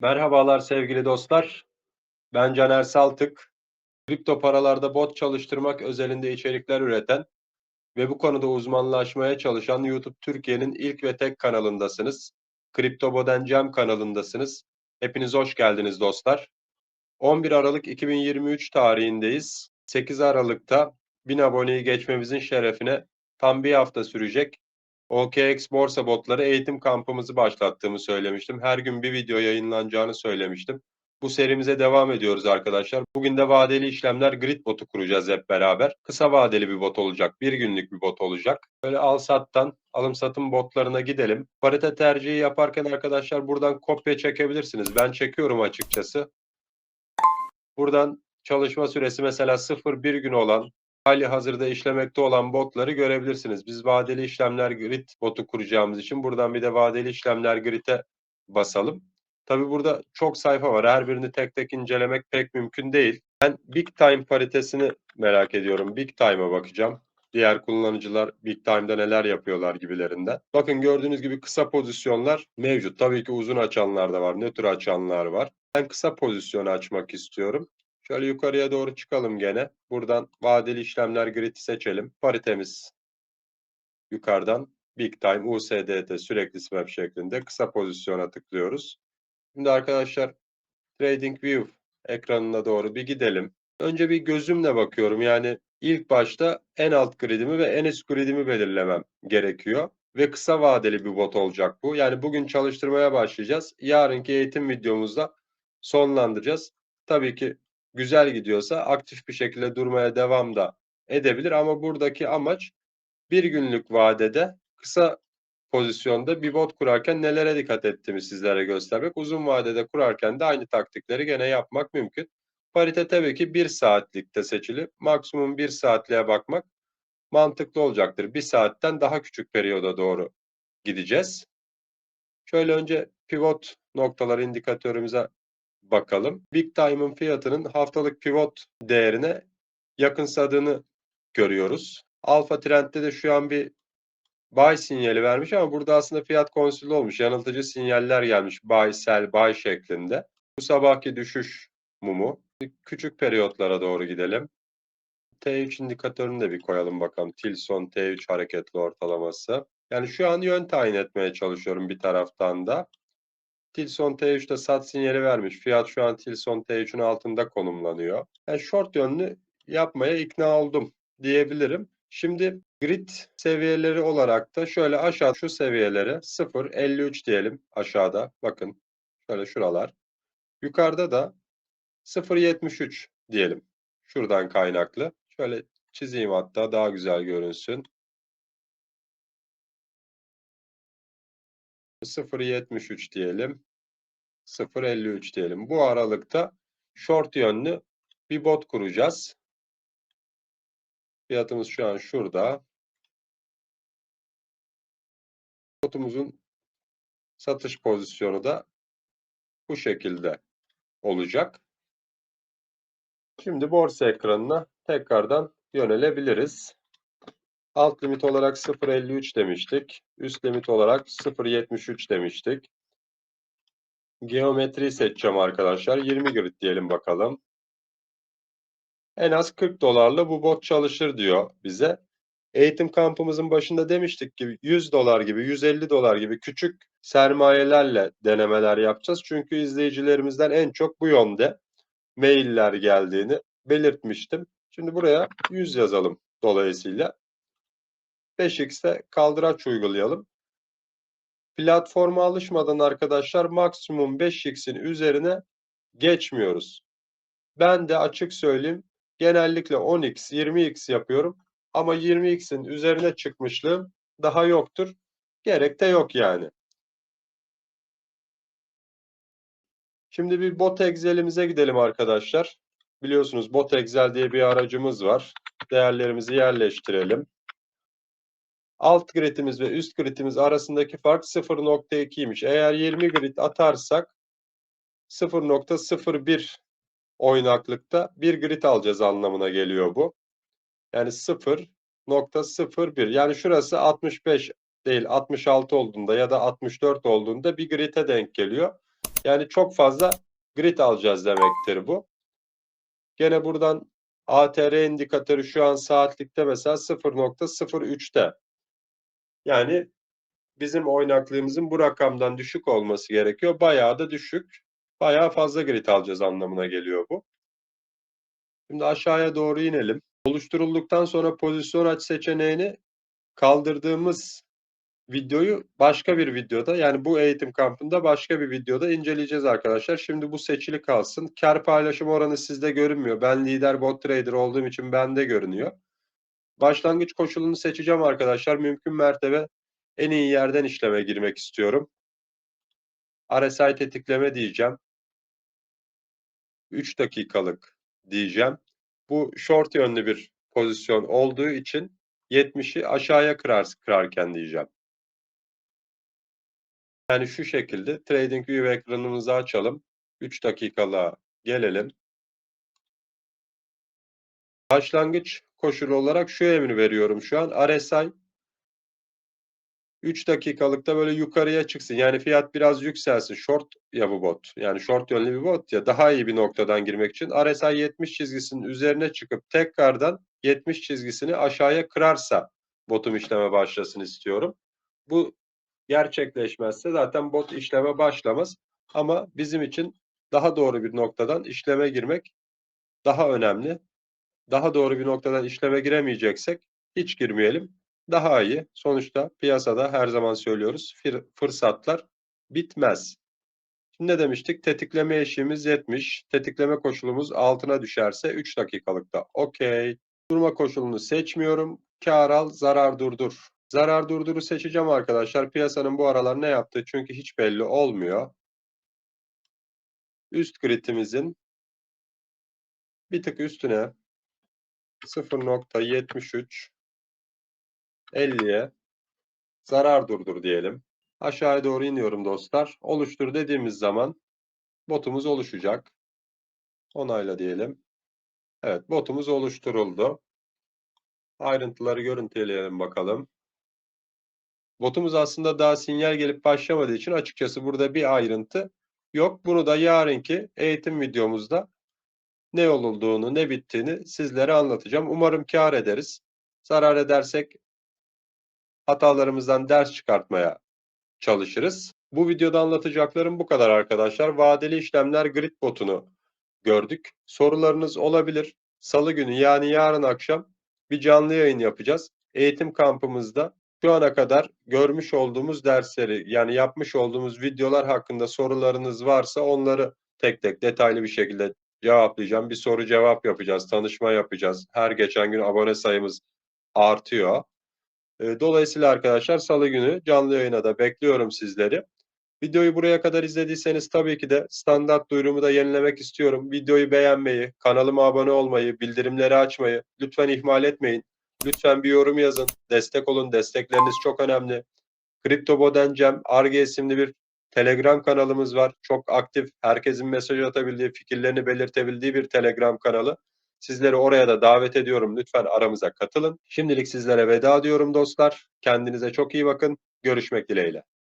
Merhabalar sevgili dostlar. Ben Caner Saltık. Kripto paralarda bot çalıştırmak özelinde içerikler üreten ve bu konuda uzmanlaşmaya çalışan YouTube Türkiye'nin ilk ve tek kanalındasınız. Kripto Boden Cem kanalındasınız. Hepiniz hoş geldiniz dostlar. 11 Aralık 2023 tarihindeyiz. 8 Aralık'ta 1000 aboneyi geçmemizin şerefine tam bir hafta sürecek OKX borsa botları eğitim kampımızı başlattığımı söylemiştim. Her gün bir video yayınlanacağını söylemiştim. Bu serimize devam ediyoruz arkadaşlar. Bugün de vadeli işlemler grid botu kuracağız hep beraber. Kısa vadeli bir bot olacak. Bir günlük bir bot olacak. Böyle al sattan alım satım botlarına gidelim. Parite tercihi yaparken arkadaşlar buradan kopya çekebilirsiniz. Ben çekiyorum açıkçası. Buradan çalışma süresi mesela 0-1 gün olan hali hazırda işlemekte olan botları görebilirsiniz. Biz vadeli işlemler grid botu kuracağımız için buradan bir de vadeli işlemler grid'e basalım. Tabi burada çok sayfa var. Her birini tek tek incelemek pek mümkün değil. Ben Big Time paritesini merak ediyorum. Big Time'a bakacağım. Diğer kullanıcılar Big Time'da neler yapıyorlar gibilerinden. Bakın gördüğünüz gibi kısa pozisyonlar mevcut. Tabii ki uzun açanlar da var. Nötr açanlar var. Ben kısa pozisyonu açmak istiyorum. Şöyle yukarıya doğru çıkalım gene. Buradan vadeli işlemler grid'i seçelim. Paritemiz yukarıdan Big Time USDT sürekli swap şeklinde kısa pozisyona tıklıyoruz. Şimdi arkadaşlar Trading View ekranına doğru bir gidelim. Önce bir gözümle bakıyorum. Yani ilk başta en alt gridimi ve en üst gridimi belirlemem gerekiyor. Ve kısa vadeli bir bot olacak bu. Yani bugün çalıştırmaya başlayacağız. Yarınki eğitim videomuzda sonlandıracağız. Tabii ki güzel gidiyorsa aktif bir şekilde durmaya devam da edebilir ama buradaki amaç bir günlük vadede kısa pozisyonda bir bot kurarken nelere dikkat ettiğimi sizlere göstermek. Uzun vadede kurarken de aynı taktikleri gene yapmak mümkün. Parite tabii ki bir saatlikte seçili. Maksimum bir saatliğe bakmak mantıklı olacaktır. Bir saatten daha küçük periyoda doğru gideceğiz. Şöyle önce pivot noktaları indikatörümüze bakalım. Big Time'ın fiyatının haftalık pivot değerine yakınsadığını görüyoruz. Alfa Trend'de de şu an bir buy sinyali vermiş ama burada aslında fiyat konsülü olmuş. Yanıltıcı sinyaller gelmiş. Buy, sell, buy şeklinde. Bu sabahki düşüş mumu. Küçük periyotlara doğru gidelim. T3 indikatörünü de bir koyalım bakalım. Tilson T3 hareketli ortalaması. Yani şu an yön tayin etmeye çalışıyorum bir taraftan da. Tilson T3'te sat sinyali vermiş. Fiyat şu an Tilson T3'ün altında konumlanıyor. Yani short yönlü yapmaya ikna oldum diyebilirim. Şimdi grid seviyeleri olarak da şöyle aşağı şu seviyeleri 0.53 diyelim aşağıda. Bakın şöyle şuralar. Yukarıda da 0.73 diyelim. Şuradan kaynaklı. Şöyle çizeyim hatta daha güzel görünsün. 0.73 diyelim. 0.53 diyelim. Bu aralıkta short yönlü bir bot kuracağız. Fiyatımız şu an şurada. Botumuzun satış pozisyonu da bu şekilde olacak. Şimdi borsa ekranına tekrardan yönelebiliriz. Alt limit olarak 0.53 demiştik. Üst limit olarak 0.73 demiştik. Geometri seçeceğim arkadaşlar. 20 grid diyelim bakalım. En az 40 dolarla bu bot çalışır diyor bize. Eğitim kampımızın başında demiştik ki 100 dolar gibi, 150 dolar gibi küçük sermayelerle denemeler yapacağız. Çünkü izleyicilerimizden en çok bu yönde mailler geldiğini belirtmiştim. Şimdi buraya 100 yazalım dolayısıyla. 5x'te kaldıraç uygulayalım. Platforma alışmadan arkadaşlar maksimum 5x'in üzerine geçmiyoruz. Ben de açık söyleyeyim genellikle 10x, 20x yapıyorum. Ama 20x'in üzerine çıkmışlığım daha yoktur. Gerek de yok yani. Şimdi bir bot Excel'imize gidelim arkadaşlar. Biliyorsunuz bot Excel diye bir aracımız var. Değerlerimizi yerleştirelim. Alt gridimiz ve üst gridimiz arasındaki fark 0.2'ymiş. Eğer 20 grid atarsak 0.01 oynaklıkta bir grid alacağız anlamına geliyor bu. Yani 0.01 yani şurası 65 değil 66 olduğunda ya da 64 olduğunda bir grid'e denk geliyor. Yani çok fazla grid alacağız demektir bu. Gene buradan ATR indikatörü şu an saatlikte mesela 0.03'te. Yani bizim oynaklığımızın bu rakamdan düşük olması gerekiyor. Bayağı da düşük. Bayağı fazla grid alacağız anlamına geliyor bu. Şimdi aşağıya doğru inelim. Oluşturulduktan sonra pozisyon aç seçeneğini kaldırdığımız videoyu başka bir videoda yani bu eğitim kampında başka bir videoda inceleyeceğiz arkadaşlar. Şimdi bu seçili kalsın. Kar paylaşım oranı sizde görünmüyor. Ben lider bot trader olduğum için bende görünüyor. Başlangıç koşulunu seçeceğim arkadaşlar. Mümkün mertebe en iyi yerden işleme girmek istiyorum. RSI tetikleme diyeceğim. 3 dakikalık diyeceğim. Bu short yönlü bir pozisyon olduğu için 70'i aşağıya kırar, kırarken diyeceğim. Yani şu şekilde TradingView ekranımızı açalım. 3 dakikalığa gelelim. Başlangıç koşulu olarak şu emri veriyorum şu an. RSI 3 dakikalıkta böyle yukarıya çıksın. Yani fiyat biraz yükselsin. Short ya bu bot. Yani short yönlü bir bot ya daha iyi bir noktadan girmek için RSI 70 çizgisinin üzerine çıkıp tekrardan 70 çizgisini aşağıya kırarsa botum işleme başlasın istiyorum. Bu gerçekleşmezse zaten bot işleme başlamaz. Ama bizim için daha doğru bir noktadan işleme girmek daha önemli. Daha doğru bir noktadan işleme giremeyeceksek hiç girmeyelim. Daha iyi. Sonuçta piyasada her zaman söylüyoruz fırsatlar bitmez. Şimdi ne demiştik? Tetikleme eşiğimiz 70. Tetikleme koşulumuz altına düşerse 3 dakikalıkta. Okey. Durma koşulunu seçmiyorum. Kar al, zarar durdur. Zarar durduru seçeceğim arkadaşlar. Piyasanın bu aralar ne yaptığı çünkü hiç belli olmuyor. Üst kritimizin bir tık üstüne 0.73 50'ye zarar durdur diyelim. Aşağıya doğru iniyorum dostlar. Oluştur dediğimiz zaman botumuz oluşacak. Onayla diyelim. Evet botumuz oluşturuldu. Ayrıntıları görüntüleyelim bakalım. Botumuz aslında daha sinyal gelip başlamadığı için açıkçası burada bir ayrıntı yok. Bunu da yarınki eğitim videomuzda ne olduğunu, ne bittiğini sizlere anlatacağım. Umarım kar ederiz. Zarar edersek hatalarımızdan ders çıkartmaya çalışırız. Bu videoda anlatacaklarım bu kadar arkadaşlar. Vadeli işlemler grid botunu gördük. Sorularınız olabilir. Salı günü yani yarın akşam bir canlı yayın yapacağız. Eğitim kampımızda şu ana kadar görmüş olduğumuz dersleri yani yapmış olduğumuz videolar hakkında sorularınız varsa onları tek tek detaylı bir şekilde cevaplayacağım. Bir soru cevap yapacağız, tanışma yapacağız. Her geçen gün abone sayımız artıyor. Dolayısıyla arkadaşlar salı günü canlı yayına da bekliyorum sizleri. Videoyu buraya kadar izlediyseniz tabii ki de standart duyurumu da yenilemek istiyorum. Videoyu beğenmeyi, kanalıma abone olmayı, bildirimleri açmayı lütfen ihmal etmeyin. Lütfen bir yorum yazın. Destek olun. Destekleriniz çok önemli. Kripto Bodencem Arge isimli bir Telegram kanalımız var. Çok aktif. Herkesin mesaj atabildiği, fikirlerini belirtebildiği bir Telegram kanalı. Sizleri oraya da davet ediyorum. Lütfen aramıza katılın. Şimdilik sizlere veda diyorum dostlar. Kendinize çok iyi bakın. Görüşmek dileğiyle.